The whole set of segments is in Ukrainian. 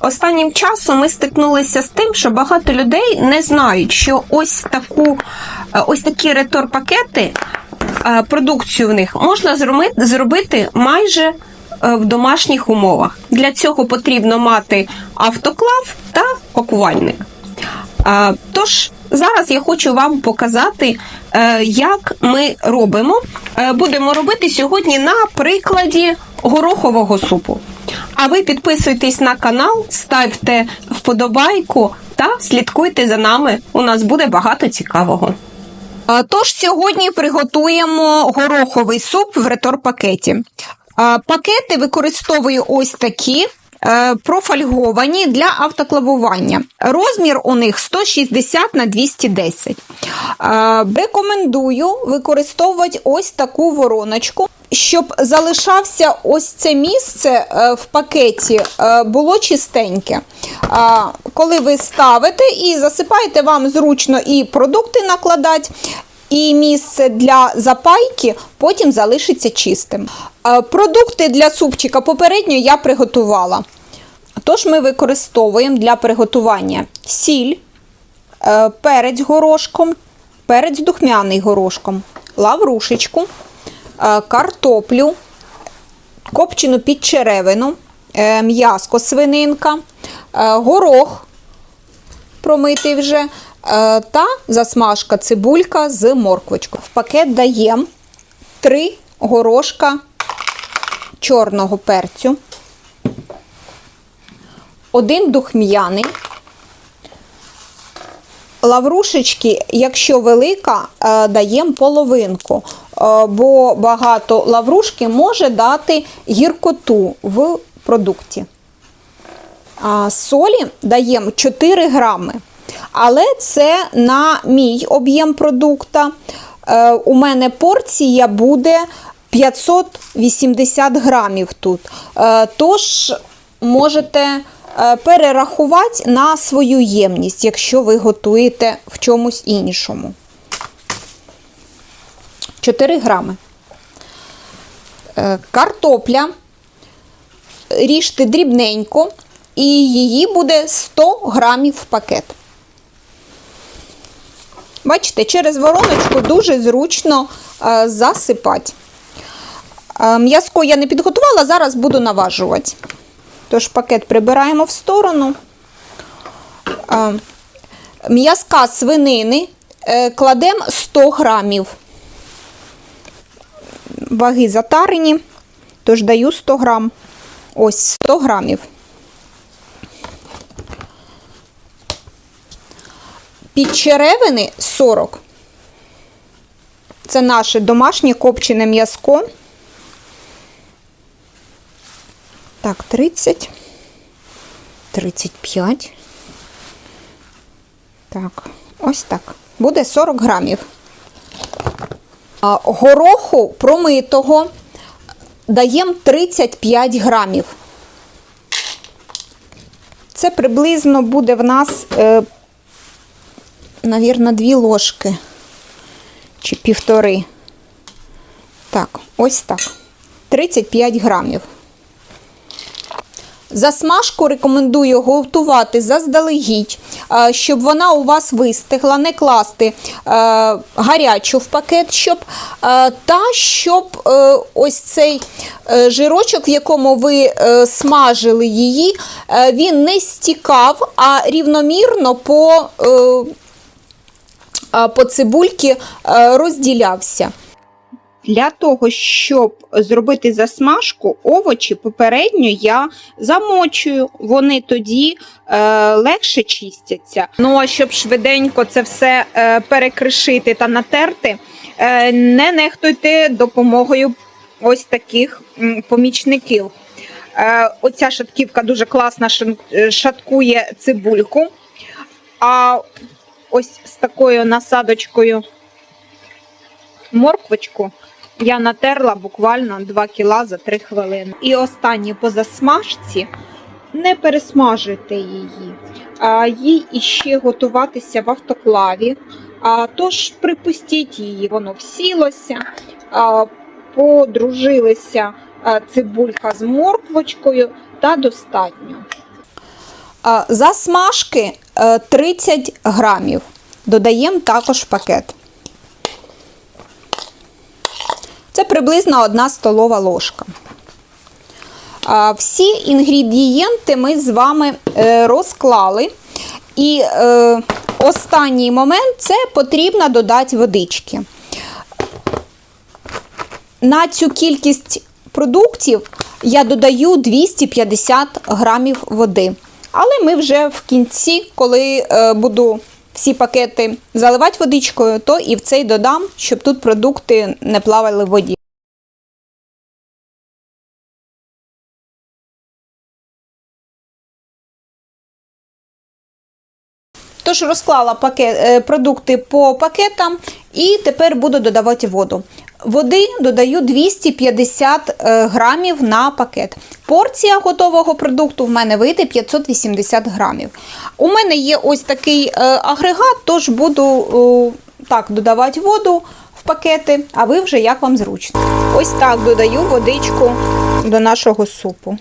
Останнім часом ми стикнулися з тим, що багато людей не знають, що ось таку е, ось такі ретор-пакети, е, продукцію в них можна зробити майже е, в домашніх умовах. Для цього потрібно мати автоклав та пакувальник. Тож зараз я хочу вам показати, як ми робимо. Будемо робити сьогодні на прикладі горохового супу. А ви підписуйтесь на канал, ставте вподобайку та слідкуйте за нами. У нас буде багато цікавого. Тож сьогодні приготуємо гороховий суп в ретор-пакеті. Пакети використовую ось такі. е, Профольговані для автоклавування. Розмір у них 160 на 210. Е, Рекомендую використовувати ось таку вороночку, щоб залишався ось це місце е, в пакеті е, було чистеньке. Коли ви ставите і засипаєте, вам зручно і продукти накладати, і місце для запайки потім залишиться чистим. Е, Продукти для супчика попередньо я приготувала. Тож ми використовуємо для приготування сіль, перець горошком, перець духмяний горошком, лаврушечку, картоплю, копчену підчеревину, е, м'яско свининка, е, горох промитий вже, е, та засмажка цибулька з морквочкою. В пакет даємо 3 горошка чорного перцю, один духм'яний. Лаврушечки, якщо велика, е, даємо половинку, е, бо багато лаврушки може дати гіркоту в продукті. А солі даємо 4 грами. Але це на мій об'єм продукта. Е, У мене порція буде 580 грамів тут. Е, Тож можете е, перерахувати на свою ємність, якщо ви готуєте в чомусь іншому. 4 грами. Е, Картопля ріжте дрібненько, і її буде 100 грамів пакет. Бачите, через вороночку дуже зручно е, засипати. Е, м'язко я не підготувала, зараз буду наважувати. Тож пакет прибираємо в сторону. М'язка свинини кладемо 100 грамів. Ваги затарені, тож даю 100 грам. Ось 100 грамів. Підчеревини 40. Це наше домашнє копчене м'язко. Так, 30. 35. Так, ось так. Буде 40 грамів. Гороху промитого даємо 35 грамів. Це приблизно буде в нас, е, навірно, дві ложки чи півтори. Так, ось так. 35 грамів. Засмажку рекомендую готувати заздалегідь, е, щоб вона у вас вистигла, не класти е, гарячу в пакет, щоб, е, та щоб ось цей жирочок, в якому ви смажили її, він не стікав, а рівномірно по, по цибульки е, розділявся. Для того, щоб зробити засмажку, овочі попередньо я замочую, вони тоді е, легше чистяться. Ну а щоб швиденько це все е, перекришити та натерти, е, не нехтуйте допомогою ось таких м, помічників. Е, оця шатківка дуже класно е, шаткує цибульку. А ось з такою насадочкою морквочку я натерла буквально 2 кіла за 3 хвилини. І останнє по засмажці не пересмажуйте її. А, їй іще готуватися в автоклаві. А, тож припустіть її, воно всілося, а, подружилися цибулька з морквочкою та достатньо. Засмажки е, 30 грамів. Додаємо також пакет. Це приблизно 1 столова ложка. Всі інгредієнти ми з вами е, розклали. І е, останній момент це потрібно додати водички. На цю кількість продуктів я додаю 250 грамів води. Але ми вже в кінці, коли е, буду всі пакети заливати водичкою, то і в цей додам, щоб тут продукти не плавали в воді. Тож розклала пакет, е, продукти по пакетам і тепер буду додавати воду. Води додаю 250 е, грамів на пакет. Порція готового продукту в мене вийде 580 грамів. У мене є ось такий е, агрегат, тож буду так додавати воду в пакети, а ви вже як вам зручно. Ось так додаю водичку до нашого супу.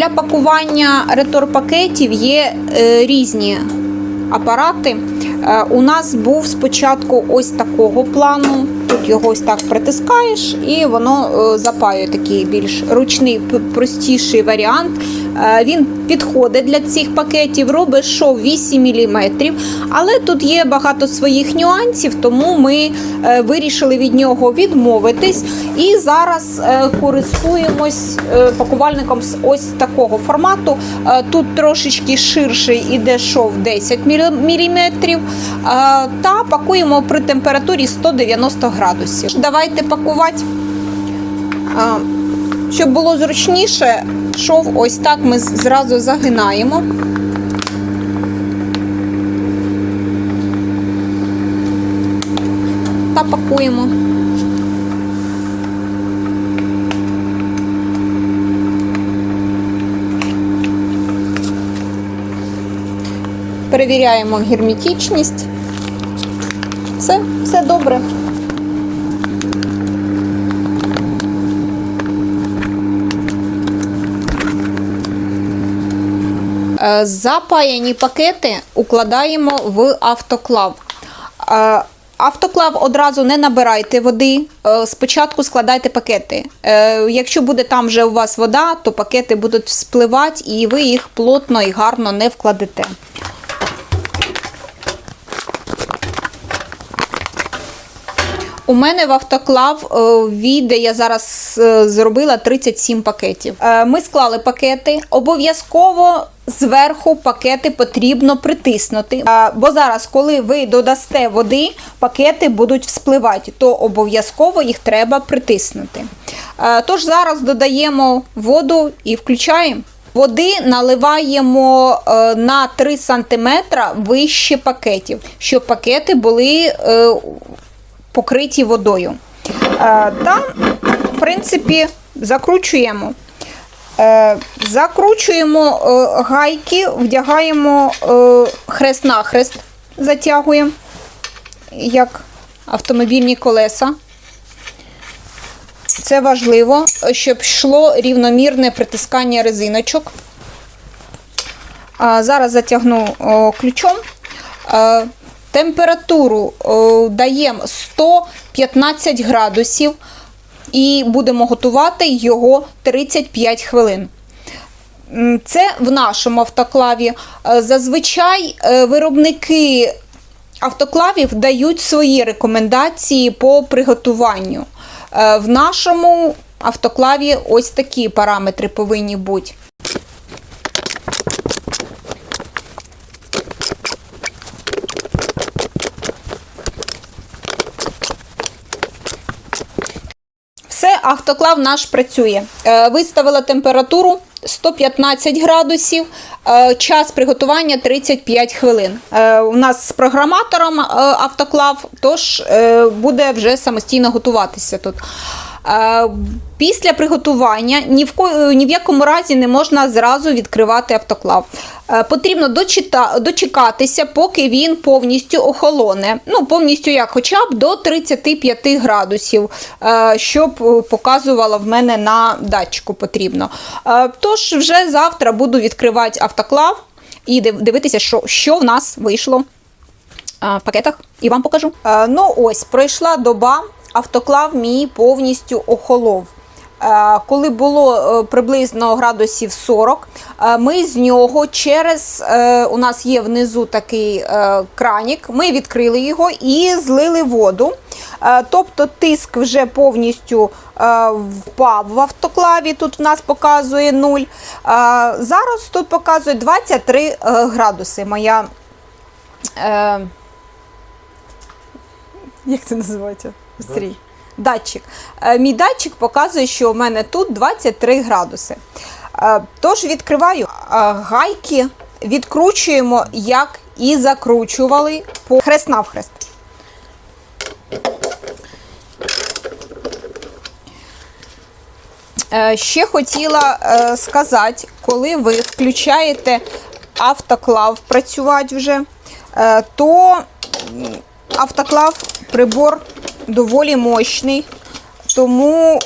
Для пакування ретор-пакетів є е, різні апарати. Е, у нас був спочатку ось такого плану. Тут його ось так притискаєш, і воно е, запаює такий більш ручний, простіший варіант. Е, він підходить для цих пакетів, робить шов 8 мм. Але тут є багато своїх нюансів, тому ми е, вирішили від нього відмовитись. І зараз е, користуємось пакувальником з ось такого формату. Тут трошечки ширший іде шов 10 мм. Та пакуємо при температурі 190 градусів. Давайте пакувати. Щоб було зручніше, шов ось так ми зразу загинаємо. Та пакуємо. Перевіряємо герметичність. Все, все добре. Запаяні пакети укладаємо в автоклав. Е, Автоклав одразу не набирайте води. е, Спочатку складайте пакети. Е, Якщо буде там вже у вас вода, то пакети будуть спливати і ви їх плотно і гарно не вкладете. У мене в автоклав е, війде, я зараз е, зробила 37 пакетів. Е, Ми склали пакети. Обов'язково зверху пакети потрібно притиснути. Бо зараз, коли ви додасте води, пакети будуть вспливати, то обов'язково їх треба притиснути. Тож зараз додаємо воду і включаємо. Води наливаємо на 3 см вище пакетів, щоб пакети були покриті водою. Е, Та, в принципі, закручуємо. Е, Закручуємо е, гайки, вдягаємо хрест-нахрест, затягуємо, як автомобільні колеса. Це важливо, щоб йшло рівномірне притискання резиночок. Зараз затягну ключом. Е, Температуру о, даємо 115 градусів і будемо готувати його 35 хвилин. Це в нашому автоклаві. Е, Зазвичай е, виробники автоклавів дають свої рекомендації по приготуванню. Е, В нашому автоклаві ось такі параметри повинні бути. Все, автоклав наш працює. Е, Виставила температуру 115 градусів, е, час приготування 35 хвилин. Е, У нас з програматором автоклав, тож буде вже самостійно готуватися тут. Е, Після приготування ні в, ко- ні в якому разі не можна зразу відкривати автоклав. Е, Потрібно дочита, дочекатися, поки він повністю охолоне. Ну, повністю як, хоча б до 35 градусів, е, щоб е, показувало в мене на датчику потрібно. Е, Тож вже завтра буду відкривати автоклав і див- дивитися, що, що в нас вийшло в пакетах і вам покажу. Е, ну ось, пройшла доба, автоклав мій повністю охолов. Е, Коли було е, приблизно градусів 40, е, ми з нього через у нас є внизу такий кранік, ми відкрили його і злили воду. Тобто тиск вже повністю впав в автоклаві. Тут в нас показує 0. Е, Зараз тут показує 23 е, градуси. Моя як це називається? Стрій. Датчик. Е, мій датчик показує, що у мене тут 23 градуси. Е, тож відкриваю е, гайки, відкручуємо, як і закручували по хрест навхрест. Ще хотіла сказати, коли ви включаєте автоклав працювати вже, то автоклав прибор доволі мощний. Тому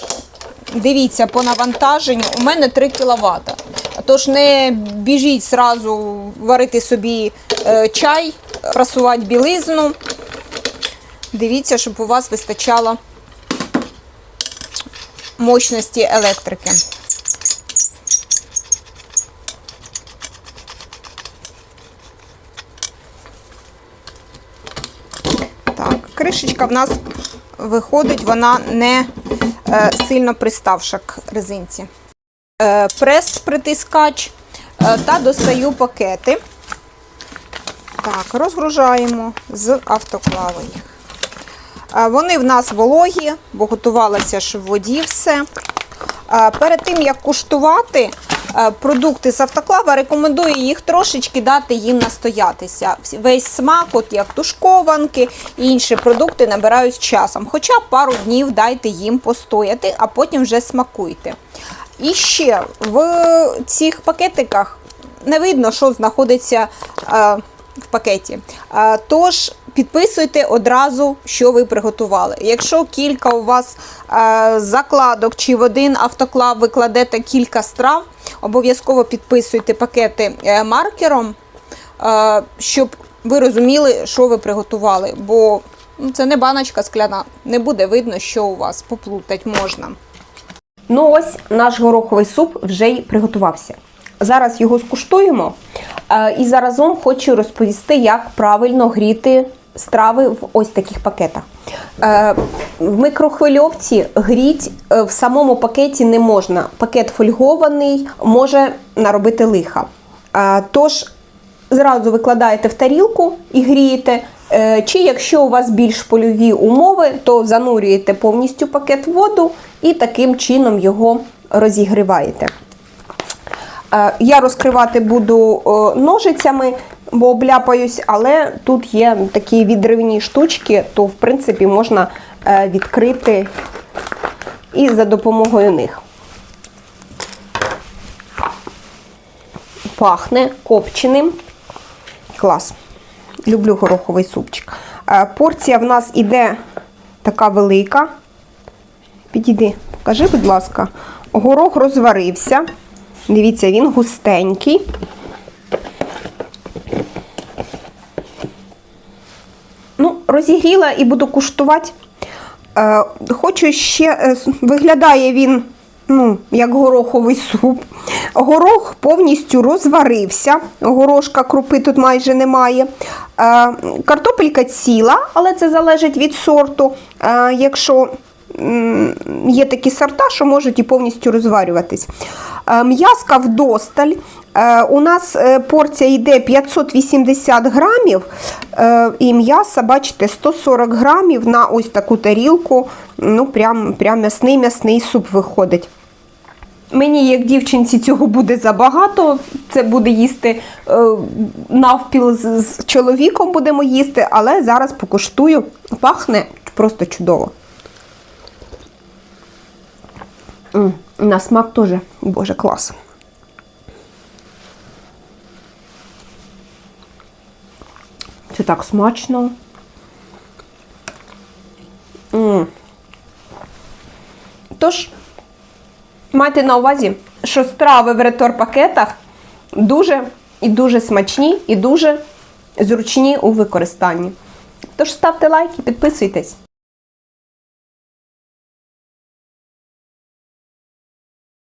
дивіться по навантаженню, у мене 3 кВт. Тож не біжіть зразу варити собі е, чай, прасувати білизну. Дивіться, щоб у вас вистачало мощності електрики. Так, кришечка в нас виходить, вона не е, сильно приставша к резинці. Е, прес-притискач е, та достаю пакети. Так, розгружаємо з автоклави їх. Вони в нас вологі, бо готувалося ж в воді все. Перед тим, як куштувати продукти з автоклава, рекомендую їх трошечки дати їм настоятися. Весь смак, от як тушкованки і інші продукти набирають з часом. Хоча б пару днів дайте їм постояти, а потім вже смакуйте. І ще в цих пакетиках не видно, що знаходиться е, в пакеті. Е, Тож підписуйте одразу, що ви приготували. Якщо кілька у вас е, закладок чи в один автоклав ви кладете кілька страв, обов'язково підписуйте пакети е, маркером, е, щоб ви розуміли, що ви приготували. Бо ну, це не баночка скляна, не буде видно, що у вас поплутать можна. Ну ось наш гороховий суп вже й приготувався. Зараз його скуштуємо. Е, І заразом хочу розповісти, як правильно гріти страви в ось таких пакетах. Е, В микрохвильовці гріть е, в самому пакеті не можна. Пакет фольгований може наробити лиха. Е, Тож зразу викладаєте в тарілку і грієте. Е, Чи якщо у вас більш польові умови, то занурюєте повністю пакет в воду і таким чином його розігріваєте. Е, Я розкривати буду е, ножицями, бо обляпаюсь, але тут є такі відривні штучки, то в принципі можна е, відкрити і за допомогою них. Пахне копченим. Клас. Люблю гороховий супчик. Е, Порція в нас іде така велика. Підійди, покажи, будь ласка. Горох розварився. Дивіться, він густенький. Ну, розігріла і буду куштувати. Е, хочу ще, е, виглядає він, ну, як гороховий суп. Горох повністю розварився. Горошка крупи тут майже немає. Е, картопелька ціла, але це залежить від сорту. Якщо є такі сорта, що можуть і повністю розварюватись. Е, М'язка вдосталь. Е, У нас е, порція йде 580 грамів, і м'яса, бачите, 140 грамів на ось таку тарілку. Ну, прям, прям м'ясний м'ясний суп виходить. Мені, як дівчинці, цього буде забагато. Це буде їсти навпіл з чоловіком будемо їсти, але зараз покуштую. Пахне просто чудово. М, На смак теж, боже, клас. Це так смачно. М. Тож, майте на увазі, що страви в ретор-пакетах дуже і дуже смачні і дуже зручні у використанні. Тож ставте лайки, підписуйтесь.